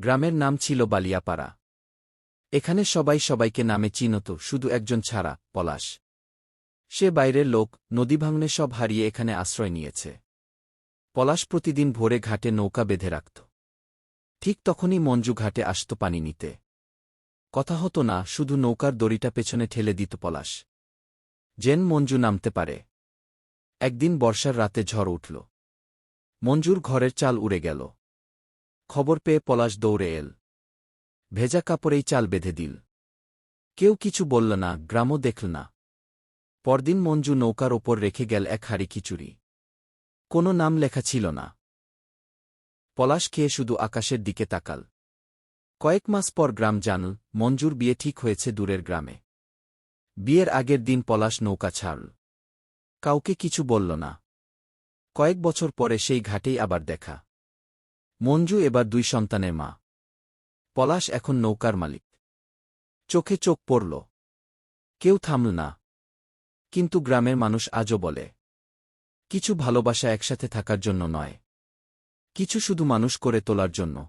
গ্রামের নাম ছিল বালিয়াপাড়া। এখানে সবাই সবাইকে নামে চিনত, শুধু একজন ছাড়া, পলাশ। সে বাইরের লোক, নদী ভাঙনে সব হারিয়ে এখানে আশ্রয় নিয়েছে। পলাশ প্রতিদিন ভোরে ঘাটে নৌকা বেঁধে রাখত। ঠিক তখনই মঞ্জু ঘাটে আসত পানি নিতে। কথা হতো না, শুধু নৌকার দড়িটা পেছনে ঠেলে দিত পলাশ। জেন মঞ্জু নামতে পারে। একদিন বর্ষার রাতে ঝড় উঠল। মঞ্জুর ঘরের চাল উড়ে গেল। খবর পেয়ে পলাশ দৌড়ে এল। ভেজা কাপড়েই চাল বেঁধে দিল। কেউ কিছু বলল না, গ্রামও দেখল না। পরদিন মঞ্জু নৌকার ওপর রেখে গেল এক হাড়ি খিচুড়ি। কোনো নাম লেখা ছিল না। পলাশ খেয়ে শুধু আকাশের দিকে তাকাল। কয়েক মাস পর গ্রাম জানল, মঞ্জুর বিয়ে ঠিক হয়েছে দূরের গ্রামে। বিয়ের আগের দিন পলাশ নৌকা ছাড়ল। কাউকে কিছু বলল না। কয়েক বছর পরে সেই ঘাটেই আবার দেখা। মঞ্জু এবার দুই সন্তানের মা। পলাশ এখন নৌকার মালিক। চোখে চোখ পড়ল। কেউ থামল না। কিন্তু গ্রামের মানুষ আজও বলে, কিছু ভালোবাসা একসাথে থাকার জন্য নয়। কিছু শুধু মানুষ করে তোলার জন্য।